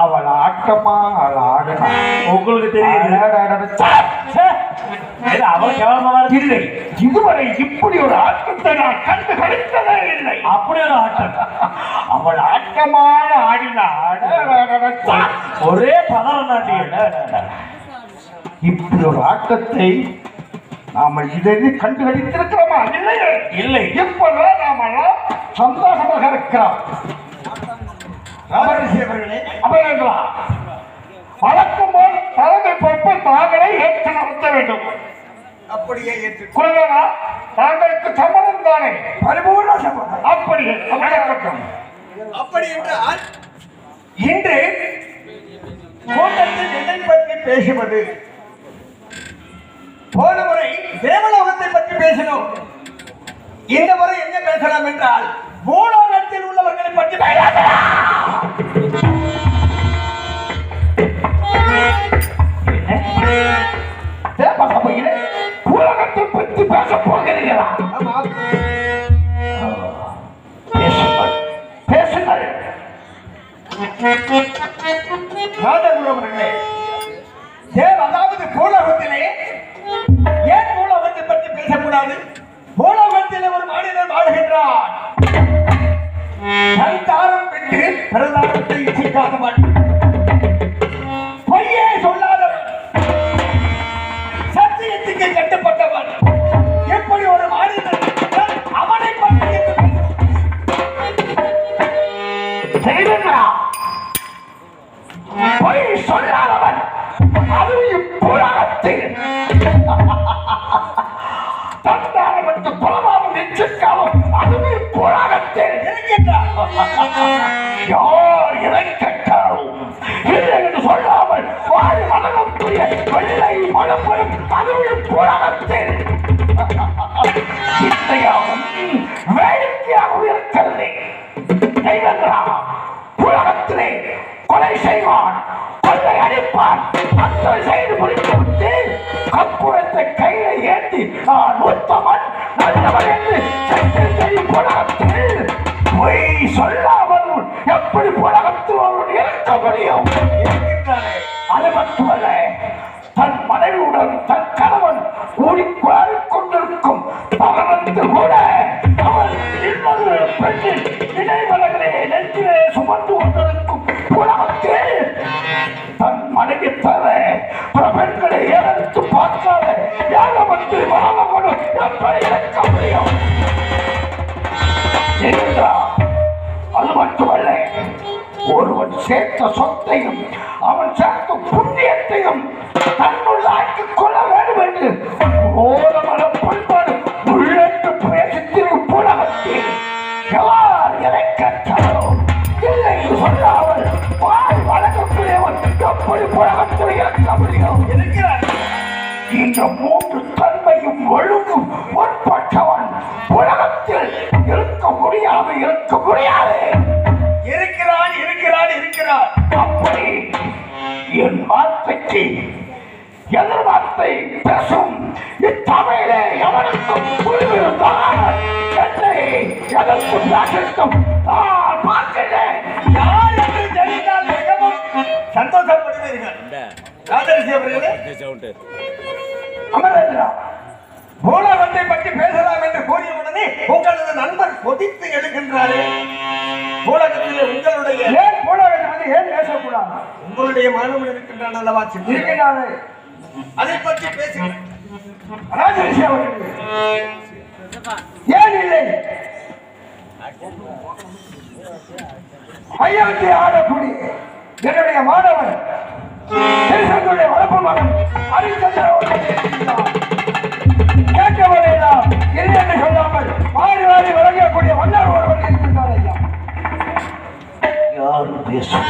அவள் ஆட்டமா அவள் ஆடுனா உங்களுக்கு தெரியுது அவள் கேவலமாக கேவலமா இல்லை இதுவரை இப்படி ஒரு ஆட்டத்தை நான் கண்டு கழித்ததே இல்லை அப்படி ஒரு ஆட்டம் அவள் ஆட்டமாக ஆடினாள் ஒரே பதம் நாட்டிய இப்படி ஒரு ஆட்டத்தை நாம இதை கண்டு கழித்திருக்கிறோமா இல்லையே இல்லை இப்பதான் நாம சந்தோஷமாக இருக்கிறோம். அவர்களே வழக்கம் போல் தலைமை பொறுப்பு தாங்களே ஏற்று நடத்த வேண்டும். அப்படியே ஏற்று தாங்களுக்கு சம்மதம் தானே? பரிபூர்ண சம்மதம். அப்படியே நடக்கட்டும். அப்படி என்றால் இன்று கூட்டத்தில் எதை பற்றி பேசுவது போன முறை தேவலோகத்தை பற்றி பேசினோம். இந்த முறை என்ன பேசலாம் என்றால் பூலோகத்தில் உள்ளவர்களை பற்றி பேசலாம். உலகத்தை பற்றி பேச போகிறீர்களா பேசுங்கள் பேசுங்கள் புலமாவும் அதுவே புலகத்தில் இருக்கின்றான் யார் எதை கேட்டாலும் இல்லை என்று சொல்லாமல் வாரி மனநத்துடைய வெள்ளை மனப்பெரும் அதுவே புலகத்தில் சிந்தையாகவும் வேடிக்கையாகவும் இருக்கிறது. தெய்வங்களா உலகத்திலே கொலை செய்வான். கொள்ளை அடிப்பான். அத்தனை செய்து முடித்து விட்டு கப்புறத்தை கையில ஏந்தி நான் உத்தமன் நல்லவன் என்று சட்டை செய்யும் உலகத்தில் பொய் சொல்லாமல் எப்படி உலகத்தில் ஒருவன் இருக்க முடியும் தன் மனைவி தவிர பிற பெண்களை ஏறெடுத்து பார்க்காத எப்படி இருக்க முடியும் அது மட்டுமல்ல ஒருவன் சேர்த்த சொத்தையும் அவன் சேர்த்த புண்ணியத்தையும் இந்த மூன்று தன்மையும் ஒழுங்கும் முற்பட்டவன் உலகத்தில் இருக்க முடியாது இருக்க முடியாது. இருக்கிறான் இருக்கிறான் இருக்கிறான். அப்படி என் வார்த்தைக்கு எதிர்வார்த்தை பேசும் இத்தமிழே எவனுக்கும் புரிவிருந்தான் என்னை எதற்கும் நாட்டிற்கும் நான் பார்க்கிறேன். யார் என்று தெரிந்தால் மிகவும் சந்தோஷப்படுவீர்கள். ராஜரிஷி அவர்களே அமரேந்திரா பூலகத்தை பற்றி பேசலாம் என்று கூறிய உடனே உங்களது நண்பர் கொதித்து எழுகின்றாரே. பூலகத்திலே உங்களுடைய ஏன் போலவன் வந்து ஏன் பேசக்கூடாது? உங்களுடைய மாணவன் இருக்கின்றான் அல்லவா சிந்தி இருக்கிறாரே அதை பற்றி பேசுகிறேன் ராஜரிஷி அவர்களே ஏன் இல்லை? ஐயாவுக்கு ஆடக்கூடிய என்னுடைய மாணவன் வளர்ப்பு மகன். கேட்டவரையெல்லாம் இல்லை என்று சொல்லாமல் மாறி மாறி விளங்கக்கூடிய மன்னர் ஒருவன் இருக்கின்றார் ஐயா. யார் பேசும்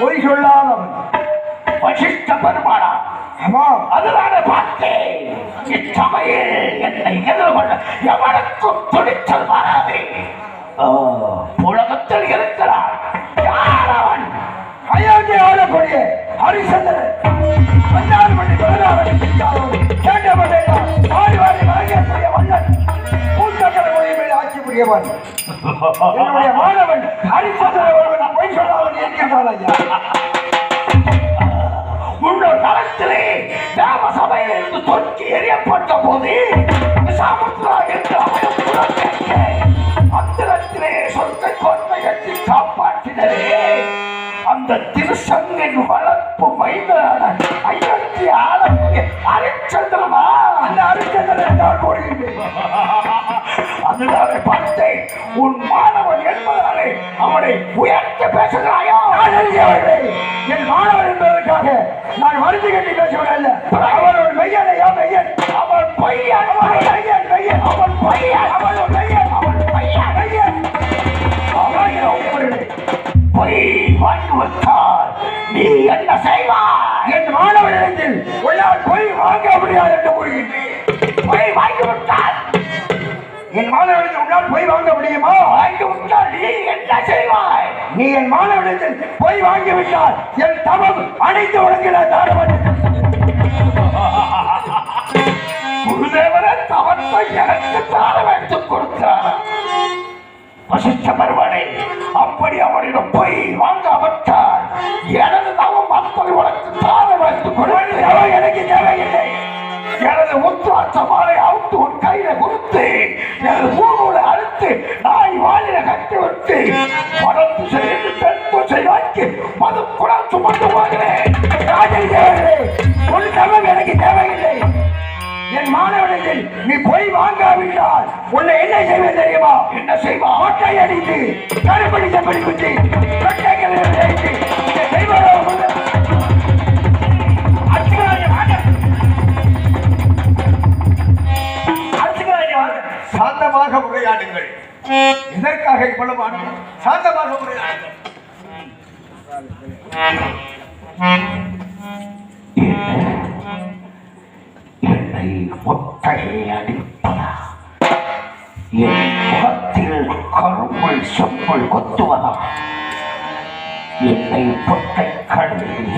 பொய் சொல்லாதவன் வசிஷ்ட பெருமானா. ஆமாம். அதுதானே பார்த்தேன் இச்சமயில் என்னை எதிர்கொள்ள எவனுக்கும் துணிச்சல் வராது. உலகத்தில் இருக்கிறான். யார் அவன்? அயோத்தி ஆளக்கூடிய பஞ்சாறு மணி பதினாறு கேட்டவன் ஆடி வாரி வழங்கக்கூடிய வல்லன் பூத்தக்கரை மொழியை ஆட்சி புரிய என்னுடைய மாணவன் ஹரிச்சந்திர ஒருவன். பொய் சொல்லாமல் இருக்கின்றான் ஐயா. முன்னொரு காலத்திலே தேவ சபையில் இருந்து தொக்கி எறியப்பட்ட போது சாமுத்ரா என்று காப்பாற்றினரே. அந்த திருசங்கின் வளர்ப்பு மைதான ஐயத்தி ஆளக்கூடிய ஹரிச்சந்திரனா அந்த அரிச்சந்திரன் நான் கூறுகின்றேன் அதனாலே பார்த்தேன் உன் மாணவன் என்பதாலே அவனை உயர்த்த பேசுகிறாயா? என் மாணவன் என்பதற்காக நான் வருத்தி கட்டி பேசுகிறேன் அவன் ஒரு மெய்யனையா மெய்யன். அவன் பொய்யான மெய்யன் மெய்யன். நீ என்ன செய்வாய்? என் மாணவனிடத்தில் உன்னால் போய் வாங்க முடியாது என்று கூறுகின்றேன். பொய் வாங்கி விட்டால் என் மாணவனிடத்தில் உன்னால் போய் வாங்க முடியுமா? வாங்கி விட்டால் நீ என்ன செய்வாய்? நீ என் மாணவனிடத்தில் போய் வாங்கி விட்டால் என் தவம் அனைத்து உனக்கு நான் தார குருதேவரே தவத்தை எனக்கு தார வைத்துக் கொடுத்தார். வசித்த பருவனை அப்படி அவனிடம் போய் வாங்க அவற்றால் எனது தவம் அப்படி உனக்கு தார வைத்துக் கொடுத்து எனக்கு தேவையில்லை. எனது உத்ராட்ச மாலை அவுத்து உன் கையில கொடுத்து எனது பூநூலை அறுத்து நாய் வாயில கட்டி விட்டு வடத்து செய்து தெற்கு செய்தாக்கி மது குடம் சுமந்து போகிறேன். எனக்கு தேவையில்லை. மாணவனிடத்தில் நீ போய் வாங்காவிட்டால் உன்னை என்ன செய்வேன் தெரியுமா? என்ன செய்வா? மொட்டை அடித்து கருப்படி செப்படி குத்தி கொட்டைகளை உங்கள் சாந்தமாக உரையாடுங்கள். இதற்காக இவ்வளவு அன்பு? சாந்தமாக உரையாடுங்கள். என்னை முட்டையை என் முகத்தில் கரும்புள் செம்புள் கொத்துவதா என்னை பொட்டை கடலில்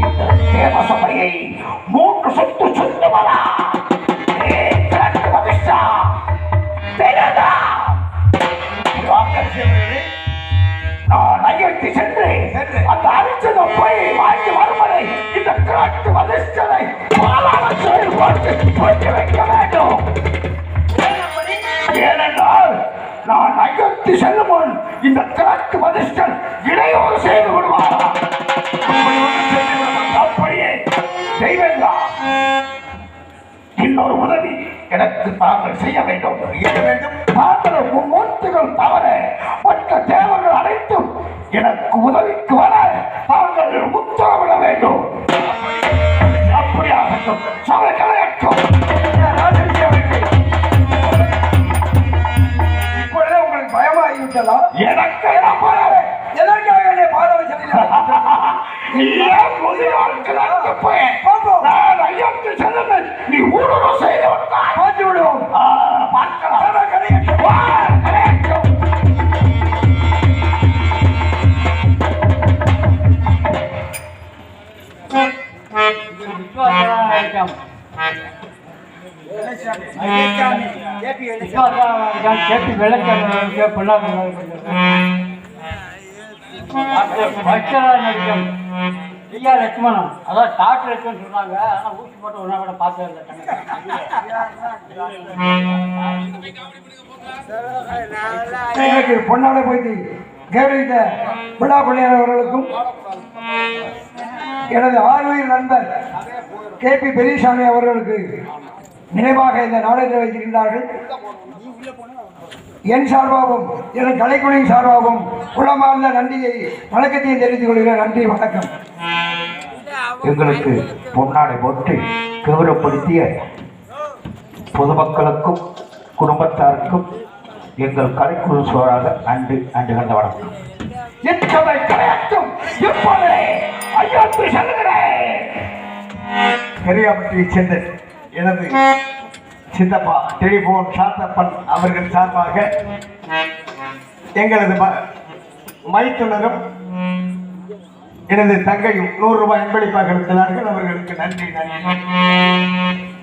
இந்த தேவசபையை மூன்று சொத்து சொத்துவதா Thank you. நான் அயர்த்தி சென்று அந்த அரிச்சனை போய் வாங்கி வருவதை இந்த கிழக்கு வதிஷ்டனை பாலான செயல் போட்டு போட்டு வைக்க வேண்டும். ஏனென்றால் நான் அயர்த்தி செல்லும் முன் இந்த கிழக்கு வதிஷ்டன் இடையூறு செய்து விடுவார். அப்படியே தெய்வங்களா இன்னொரு உதவி எனக்கு தாங்கள் செய்ய வேண்டும். தேவையில்லை இப்பொழுதே உங்களுக்கு பயமாகிவிட்டதா? எனக்கு எதற்காக என்னை பாதவை செல்கிறார் ஏன் முதியோருக்கு நடந்து கேட்டு வெள்ளக்காரங்க பொண்ணாங்க நடிக்கும் ஐயா லட்சுமணன் அதான் டாக்டர் லட்சுமணன் சொன்னாங்க. ஆனால் ஊசி போட்டு ஒன்றா கூட பார்த்து எனக்கு பொண்ணோட போய்த்து கௌரவித்த விழா பிள்ளையார் அவர்களுக்கும் எனது ஆர்வையில் நண்பர் கே பி பெரியசாமி அவர்களுக்கு நினைவாக இந்த நாடகத்தை வைத்திருக்கின்றார்கள். என் சார்பாகவும் எனது கலைக்குழுவின் சார்பாகவும் உளமார்ந்த நன்றியை வணக்கத்தையும் தெரிவித்துக் கொள்கிறேன். நன்றி வணக்கம். எங்களுக்கு பொன்னாடை போட்டு கௌரவப்படுத்திய பொதுமக்களுக்கும் குடும்பத்தாருக்கும் எங்கள் கலைக்குழு சோழாக அன்று அன்று கண்ட வணக்கம். இச்சபை ஐயாத்து செல்கிறேன் சேர்ந்த எனது சித்தப்பா டெலிபோன் சாத்தப்பன் அவர்கள் சார்பாக எங்களது ம- மைத்துனரும் எனது தங்கையும் நூறு ரூபாய் அன்பளிப்பாக இருக்கிறார்கள் அவர்களுக்கு நன்றி நன்றி.